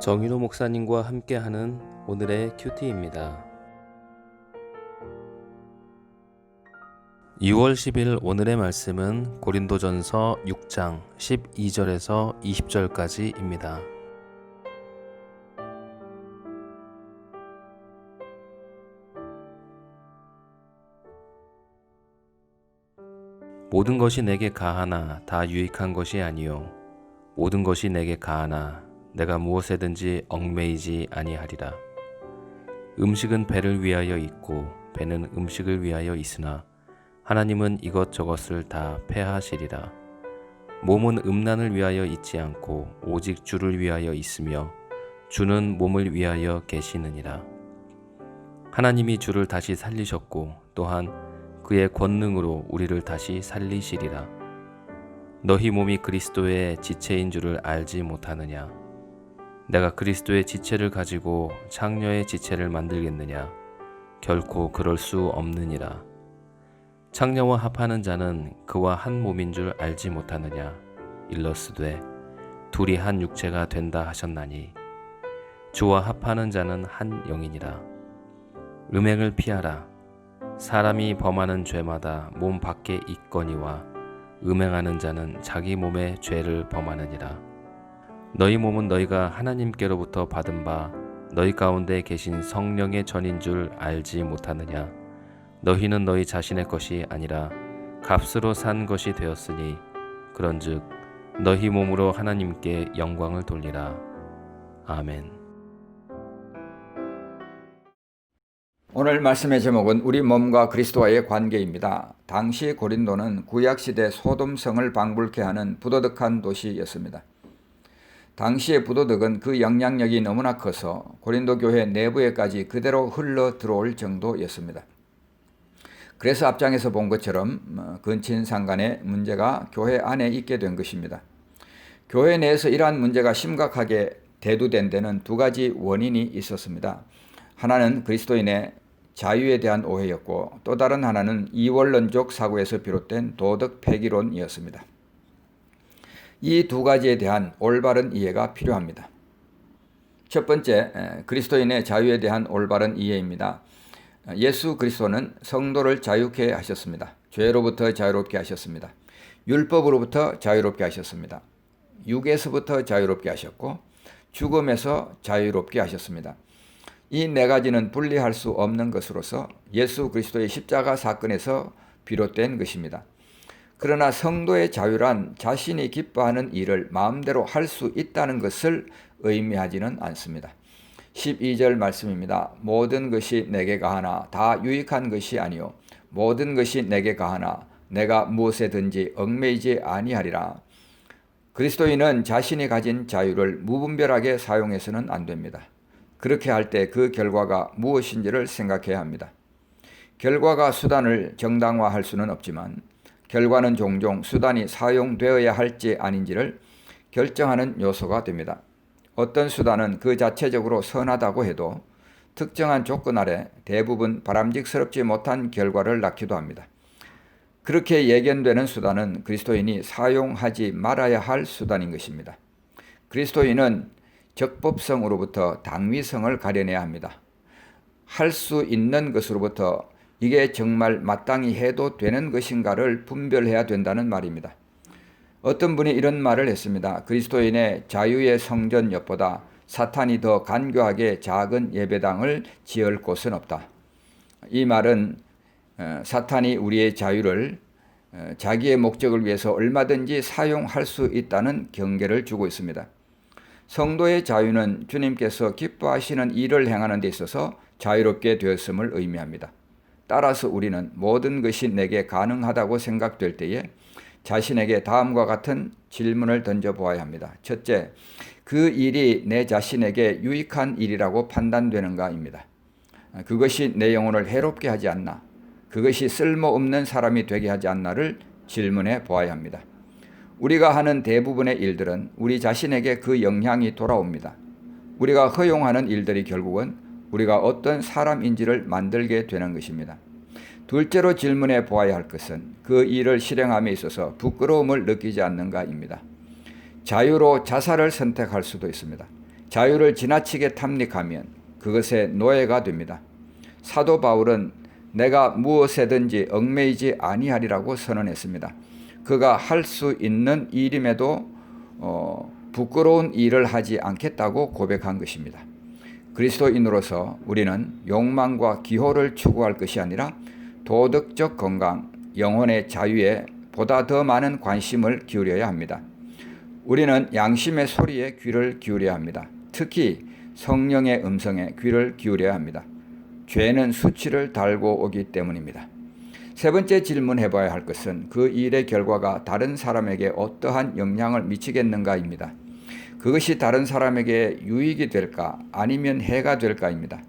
정윤호 목사님과 함께하는 오늘의 큐티입니다. 2월 10일 오늘의 말씀은 고린도전서 6장 12절에서 20절까지입니다. 모든 것이 내게 가하나 다 유익한 것이 아니요 모든 것이 내게 가하나 내가 무엇에든지 얽매이지 아니하리라 음식은 배를 위하여 있고 배는 음식을 위하여 있으나 하나님은 이것저것을 다 패하시리라 몸은 음란을 위하여 있지 않고 오직 주를 위하여 있으며 주는 몸을 위하여 계시느니라 하나님이 주를 다시 살리셨고 또한 그의 권능으로 우리를 다시 살리시리라. 너희 몸이 그리스도의 지체인 줄을 알지 못하느냐? 내가 그리스도의 지체를 가지고 창녀의 지체를 만들겠느냐? 결코 그럴 수 없느니라. 창녀와 합하는 자는 그와 한 몸인 줄 알지 못하느냐? 일러스되 둘이 한 육체가 된다 하셨나니 주와 합하는 자는 한 영이니라. 음행을 피하라. 사람이 범하는 죄마다 몸 밖에 있거니와 음행하는 자는 자기 몸의 죄를 범하느니라. 너희 몸은 너희가 하나님께로부터 받은 바 너희 가운데 계신 성령의 전인 줄 알지 못하느냐? 너희는 너희 자신의 것이 아니라 값으로 산 것이 되었으니 그런즉 너희 몸으로 하나님께 영광을 돌리라. 아멘. 오늘 말씀의 제목은 우리 몸과 그리스도와의 관계입니다. 당시 고린도는 구약 시대 소돔성을 방불케 하는 부도덕한 도시였습니다. 당시의 부도덕은 그 영향력이 너무나 커서 고린도 교회 내부에까지 그대로 흘러 들어올 정도였습니다. 그래서 앞장에서 본 것처럼 근친 상간의 문제가 교회 안에 있게 된 것입니다. 교회 내에서 이러한 문제가 심각하게 대두된 데는 두 가지 원인이 있었습니다. 하나는 그리스도인의 자유에 대한 오해였고 또 다른 하나는 이원론적 사고에서 비롯된 도덕 폐기론이었습니다. 이 두 가지에 대한 올바른 이해가 필요합니다. 첫 번째, 그리스도인의 자유에 대한 올바른 이해입니다. 예수 그리스도는 성도를 자유케 하셨습니다. 죄로부터 자유롭게 하셨습니다. 율법으로부터 자유롭게 하셨습니다. 육에서부터 자유롭게 하셨고 죽음에서 자유롭게 하셨습니다. 이 네 가지는 분리할 수 없는 것으로서 예수 그리스도의 십자가 사건에서 비롯된 것입니다. 그러나 성도의 자유란 자신이 기뻐하는 일을 마음대로 할 수 있다는 것을 의미하지는 않습니다. 12절 말씀입니다. 모든 것이 내게 가하나 다 유익한 것이 아니요 모든 것이 내게 가하나 내가 무엇에든지 얽매이지 아니하리라. 그리스도인은 자신이 가진 자유를 무분별하게 사용해서는 안 됩니다. 그렇게 할 때 그 결과가 무엇인지를 생각해야 합니다. 결과가 수단을 정당화할 수는 없지만 결과는 종종 수단이 사용되어야 할지 아닌지를 결정하는 요소가 됩니다. 어떤 수단은 그 자체적으로 선하다고 해도 특정한 조건 아래 대부분 바람직스럽지 못한 결과를 낳기도 합니다. 그렇게 예견되는 수단은 그리스도인이 사용하지 말아야 할 수단인 것입니다. 그리스도인은 적법성으로부터 당위성을 가려내야 합니다. 할 수 있는 것으로부터 이게 정말 마땅히 해도 되는 것인가를 분별해야 된다는 말입니다. 어떤 분이 이런 말을 했습니다. 그리스도인의 자유의 성전 옆보다 사탄이 더 간교하게 작은 예배당을 지을 곳은 없다. 이 말은 어, 사탄이 우리의 자유를 어, 자기의 목적을 위해서 얼마든지 사용할 수 있다는 경계를 주고 있습니다. 성도의 자유는 주님께서 기뻐하시는 일을 행하는 데 있어서 자유롭게 되었음을 의미합니다. 따라서 우리는 모든 것이 내게 가능하다고 생각될 때에 자신에게 다음과 같은 질문을 던져보아야 합니다. 첫째, 그 일이 내 자신에게 유익한 일이라고 판단되는가입니다. 그것이 내 영혼을 해롭게 하지 않나, 그것이 쓸모없는 사람이 되게 하지 않나를 질문해 보아야 합니다. 우리가 하는 대부분의 일들은 우리 자신에게 그 영향이 돌아옵니다. 우리가 허용하는 일들이 결국은 우리가 어떤 사람인지를 만들게 되는 것입니다. 둘째로 질문해 보아야 할 것은 그 일을 실행함에 있어서 부끄러움을 느끼지 않는가입니다. 자유로 자살을 선택할 수도 있습니다. 자유를 지나치게 탐닉하면 그것의 노예가 됩니다. 사도 바울은 내가 무엇에든지 얽매이지 아니하리라고 선언했습니다. 그가 할 수 있는 일임에도 어, 부끄러운 일을 하지 않겠다고 고백한 것입니다. 그리스도인으로서 우리는 욕망과 기호를 추구할 것이 아니라 도덕적 건강, 영혼의 자유에 보다 더 많은 관심을 기울여야 합니다. 우리는 양심의 소리에 귀를 기울여야 합니다. 특히 성령의 음성에 귀를 기울여야 합니다. 죄는 수치를 달고 오기 때문입니다. 세 번째 질문해 봐야 할 것은 그 일의 결과가 다른 사람에게 어떠한 영향을 미치겠는가입니다. 그것이 다른 사람에게 유익이 될까 아니면 해가 될까입니다.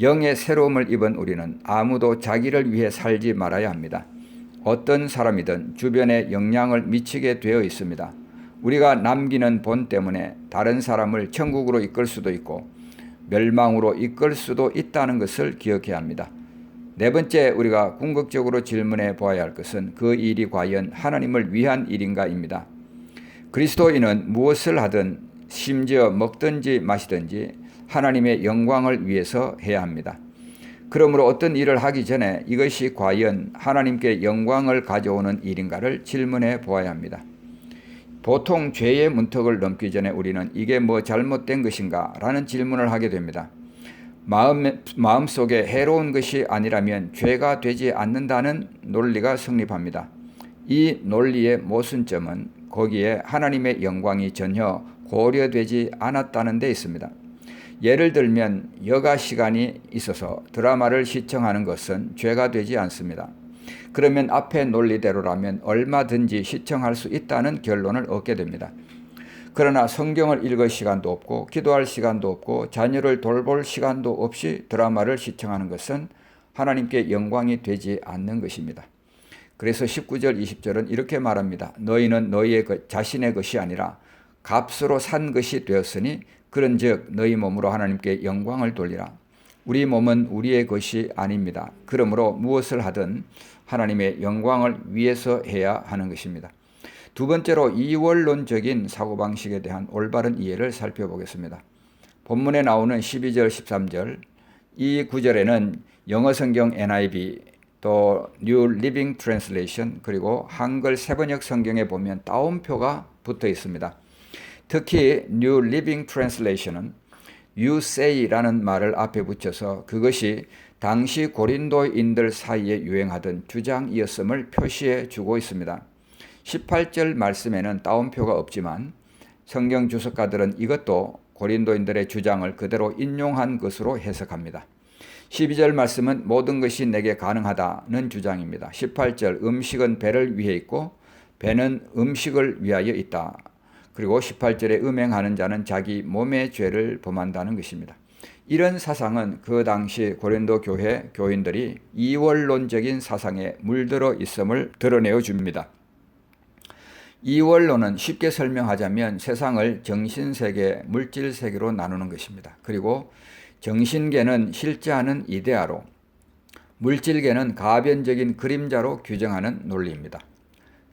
영의 새로움을 입은 우리는 아무도 자기를 위해 살지 말아야 합니다. 어떤 사람이든 주변에 영향을 미치게 되어 있습니다. 우리가 남기는 본 때문에 다른 사람을 천국으로 이끌 수도 있고 멸망으로 이끌 수도 있다는 것을 기억해야 합니다. 네 번째 우리가 궁극적으로 질문해 보아야 할 것은 그 일이 과연 하나님을 위한 일인가입니다. 그리스도인은 무엇을 하든 심지어 먹든지 마시든지 하나님의 영광을 위해서 해야 합니다. 그러므로 어떤 일을 하기 전에 이것이 과연 하나님께 영광을 가져오는 일인가를 질문해 보아야 합니다. 보통 죄의 문턱을 넘기 전에 우리는 이게 뭐 잘못된 것인가 라는 질문을 하게 됩니다. 마음, 마음속에 해로운 것이 아니라면 죄가 되지 않는다는 논리가 성립합니다. 이 논리의 모순점은 거기에 하나님의 영광이 전혀 고려되지 않았다는 데 있습니다. 예를 들면 여가 시간이 있어서 드라마를 시청하는 것은 죄가 되지 않습니다. 그러면 앞의 논리대로라면 얼마든지 시청할 수 있다는 결론을 얻게 됩니다. 그러나 성경을 읽을 시간도 없고 기도할 시간도 없고 자녀를 돌볼 시간도 없이 드라마를 시청하는 것은 하나님께 영광이 되지 않는 것입니다. 그래서 19절 20절은 이렇게 말합니다. 너희는 너희의 그 자신의 것이 아니라 값으로 산 것이 되었으니 그런즉 너희 몸으로 하나님께 영광을 돌리라. 우리 몸은 우리의 것이 아닙니다. 그러므로 무엇을 하든 하나님의 영광을 위해서 해야 하는 것입니다. 두 번째로 이원론적인 사고방식에 대한 올바른 이해를 살펴보겠습니다. 본문에 나오는 12절, 13절, 이 구절에는 영어 성경 NIV, 또 New Living Translation, 그리고 한글 세번역 성경에 보면 따옴표가 붙어 있습니다. 특히 New Living Translation은 you say라는 말을 앞에 붙여서 그것이 당시 고린도인들 사이에 유행하던 주장이었음을 표시해 주고 있습니다. 18절 말씀에는 따옴표가 없지만 성경 주석가들은 이것도 고린도인들의 주장을 그대로 인용한 것으로 해석합니다. 12절 말씀은 모든 것이 내게 가능하다는 주장입니다. 18절 음식은 배를 위해 있고 배는 음식을 위하여 있다. 그리고 18절에 음행하는 자는 자기 몸의 죄를 범한다는 것입니다. 이런 사상은 그 당시 고린도 교회 교인들이 이원론적인 사상에 물들어 있음을 드러내어 줍니다. 이원론은 쉽게 설명하자면 세상을 정신세계, 물질세계로 나누는 것입니다. 그리고 정신계는 실제하는 이데아로, 물질계는 가변적인 그림자로 규정하는 논리입니다.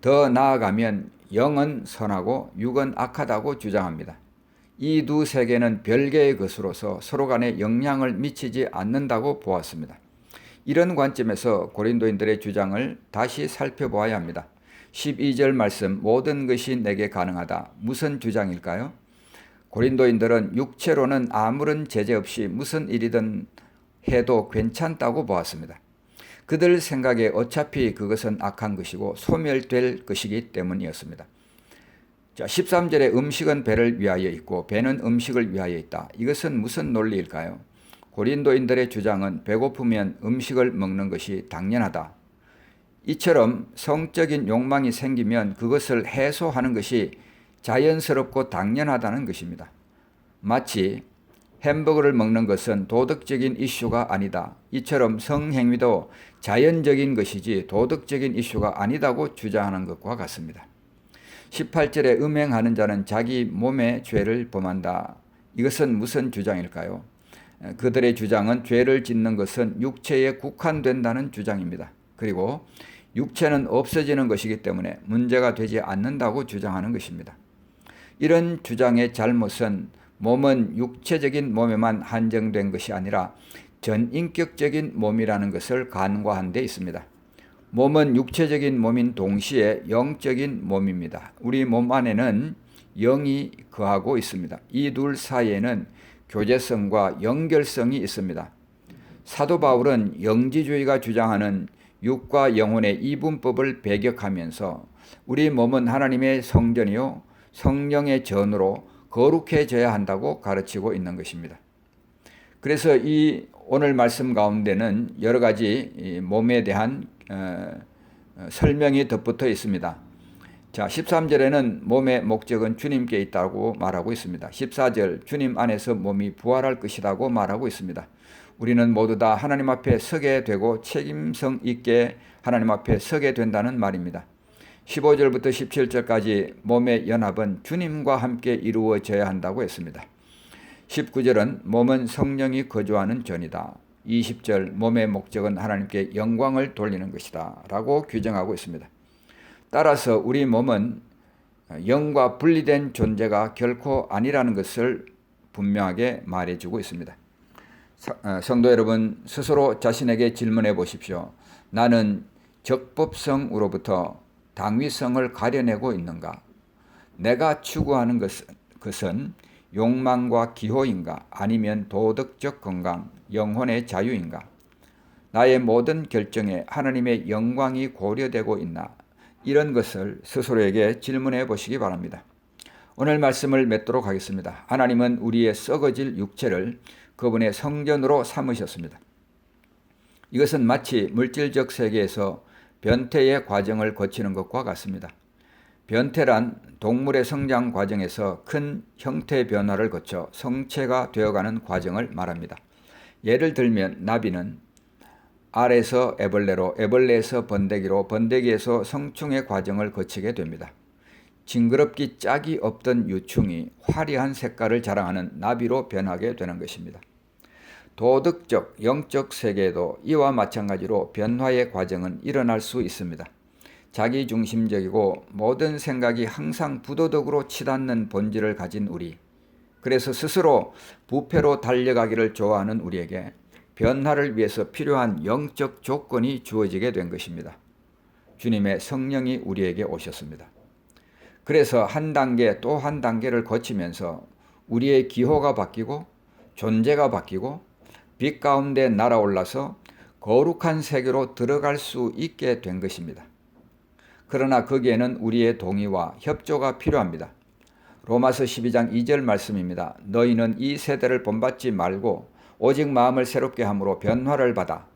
더 나아가면 영은 선하고 육은 악하다고 주장합니다. 이 두 세계는 별개의 것으로서 서로 간에 영향을 미치지 않는다고 보았습니다. 이런 관점에서 고린도인들의 주장을 다시 살펴보아야 합니다. 12절 말씀 모든 것이 내게 가능하다. 무슨 주장일까요? 고린도인들은 육체로는 아무런 제재 없이 무슨 일이든 해도 괜찮다고 보았습니다. 그들 생각에 어차피 그것은 악한 것이고 소멸될 것이기 때문이었습니다. 자, 13절에 음식은 배를 위하여 있고 배는 음식을 위하여 있다. 이것은 무슨 논리일까요? 고린도인들의 주장은 배고프면 음식을 먹는 것이 당연하다. 이처럼 성적인 욕망이 생기면 그것을 해소하는 것이 자연스럽고 당연하다는 것입니다. 마치 햄버거를 먹는 것은 도덕적인 이슈가 아니다. 이처럼 성행위도 자연적인 것이지 도덕적인 이슈가 아니다고 주장하는 것과 같습니다. 18절에 음행하는 자는 자기 몸의 죄를 범한다. 이것은 무슨 주장일까요? 그들의 주장은 죄를 짓는 것은 육체에 국한된다는 주장입니다. 그리고 육체는 없어지는 것이기 때문에 문제가 되지 않는다고 주장하는 것입니다. 이런 주장의 잘못은 몸은 육체적인 몸에만 한정된 것이 아니라 전인격적인 몸이라는 것을 간과한 데 있습니다. 몸은 육체적인 몸인 동시에 영적인 몸입니다. 우리 몸 안에는 영이 거하고 있습니다. 이 둘 사이에는 교제성과 연결성이 있습니다. 사도 바울은 영지주의가 주장하는 육과 영혼의 이분법을 배격하면서 우리 몸은 하나님의 성전이요 성령의 전으로 거룩해져야 한다고 가르치고 있는 것입니다. 그래서 이 오늘 말씀 가운데는 여러 가지 몸에 대한 어, 설명이 덧붙어 있습니다. 자, 13절에는 몸의 목적은 주님께 있다고 말하고 있습니다. 14절 주님 안에서 몸이 부활할 것이라고 말하고 있습니다. 우리는 모두 다 하나님 앞에 서게 되고 책임성 있게 하나님 앞에 서게 된다는 말입니다. 15절부터 17절까지 몸의 연합은 주님과 함께 이루어져야 한다고 했습니다. 19절은 몸은 성령이 거주하는 전이다. 20절 몸의 목적은 하나님께 영광을 돌리는 것이다. 라고 규정하고 있습니다. 따라서 우리 몸은 영과 분리된 존재가 결코 아니라는 것을 분명하게 말해주고 있습니다. 어, 성도 여러분, 스스로 자신에게 질문해 보십시오. 나는 적법성으로부터 당위성을 가려내고 있는가? 내가 추구하는 것은, 것은 욕망과 기호인가? 아니면 도덕적 건강, 영혼의 자유인가? 나의 모든 결정에 하나님의 영광이 고려되고 있나? 이런 것을 스스로에게 질문해 보시기 바랍니다. 오늘 말씀을 맺도록 하겠습니다. 하나님은 우리의 썩어질 육체를 그분의 성전으로 삼으셨습니다. 이것은 마치 물질적 세계에서 변태의 과정을 거치는 것과 같습니다. 변태란 동물의 성장 과정에서 큰 형태 변화를 거쳐 성체가 되어가는 과정을 말합니다. 예를 들면 나비는 알에서 애벌레로, 애벌레에서 번데기로, 번데기에서 성충의 과정을 거치게 됩니다. 징그럽기 짝이 없던 유충이 화려한 색깔을 자랑하는 나비로 변하게 되는 것입니다. 도덕적, 영적 세계에도 이와 마찬가지로 변화의 과정은 일어날 수 있습니다. 자기 중심적이고 모든 생각이 항상 부도덕으로 치닫는 본질을 가진 우리. 그래서 스스로 부패로 달려가기를 좋아하는 우리에게 변화를 위해서 필요한 영적 조건이 주어지게 된 것입니다. 주님의 성령이 우리에게 오셨습니다. 그래서 한 단계 또 한 단계를 거치면서 우리의 기호가 바뀌고 존재가 바뀌고 빛 가운데 날아올라서 거룩한 세계로 들어갈 수 있게 된 것입니다. 그러나 거기에는 우리의 동의와 협조가 필요합니다. 로마서 12장 2절 말씀입니다. 너희는 이 세대를 본받지 말고 오직 마음을 새롭게 함으로 변화를 받아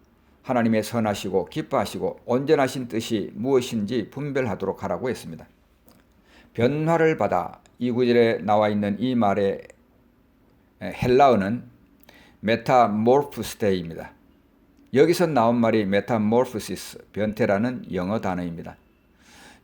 하나님의 선하시고 기뻐하시고 온전하신 뜻이 무엇인지 분별하도록 하라고 했습니다. 변화를 받아 이 구절에 나와 있는 이 말의 헬라어는 메타모르프스테입니다. 여기서 나온 말이 메타모르프시스, 변태라는 영어 단어입니다.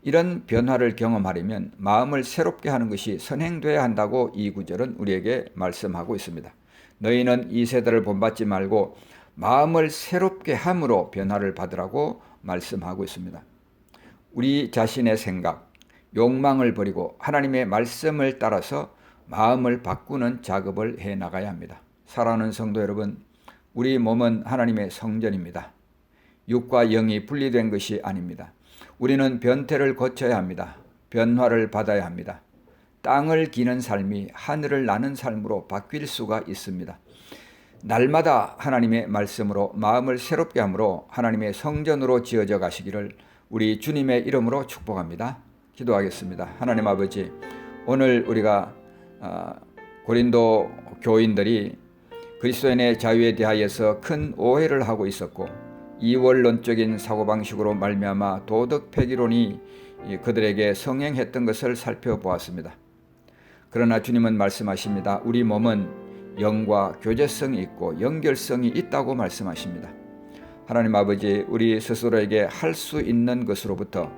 이런 변화를 경험하려면 마음을 새롭게 하는 것이 선행돼야 한다고 이 구절은 우리에게 말씀하고 있습니다. 너희는 이 세대를 본받지 말고 마음을 새롭게 함으로 변화를 받으라고 말씀하고 있습니다. 우리 자신의 생각, 욕망을 버리고 하나님의 말씀을 따라서 마음을 바꾸는 작업을 해 나가야 합니다. 사랑하는 성도 여러분, 우리 몸은 하나님의 성전입니다. 육과 영이 분리된 것이 아닙니다. 우리는 변태를 거쳐야 합니다. 변화를 받아야 합니다. 땅을 기는 삶이 하늘을 나는 삶으로 바뀔 수가 있습니다. 날마다 하나님의 말씀으로 마음을 새롭게 함으로 하나님의 성전으로 지어져 가시기를 우리 주님의 이름으로 축복합니다. 기도하겠습니다. 하나님 아버지, 오늘 우리가 아, 고린도 교인들이 그리스도인의 자유에 대하여서 큰 오해를 하고 있었고 이원론적인 사고방식으로 말미암아 도덕 폐기론이 그들에게 성행했던 것을 살펴보았습니다. 그러나 주님은 말씀하십니다. 우리 몸은 영과 교제성이 있고 연결성이 있다고 말씀하십니다. 하나님 아버지, 우리 스스로에게 할 수 있는 것으로부터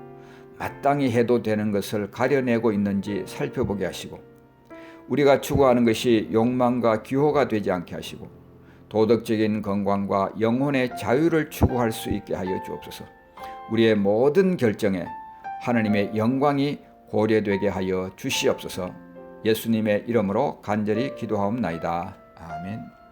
마땅히 해도 되는 것을 가려내고 있는지 살펴보게 하시고 우리가 추구하는 것이 욕망과 기호가 되지 않게 하시고 도덕적인 건강과 영혼의 자유를 추구할 수 있게 하여 주옵소서. 우리의 모든 결정에 하나님의 영광이 고려되게 하여 주시옵소서. 예수님의 이름으로 간절히 기도하옵나이다. 아멘.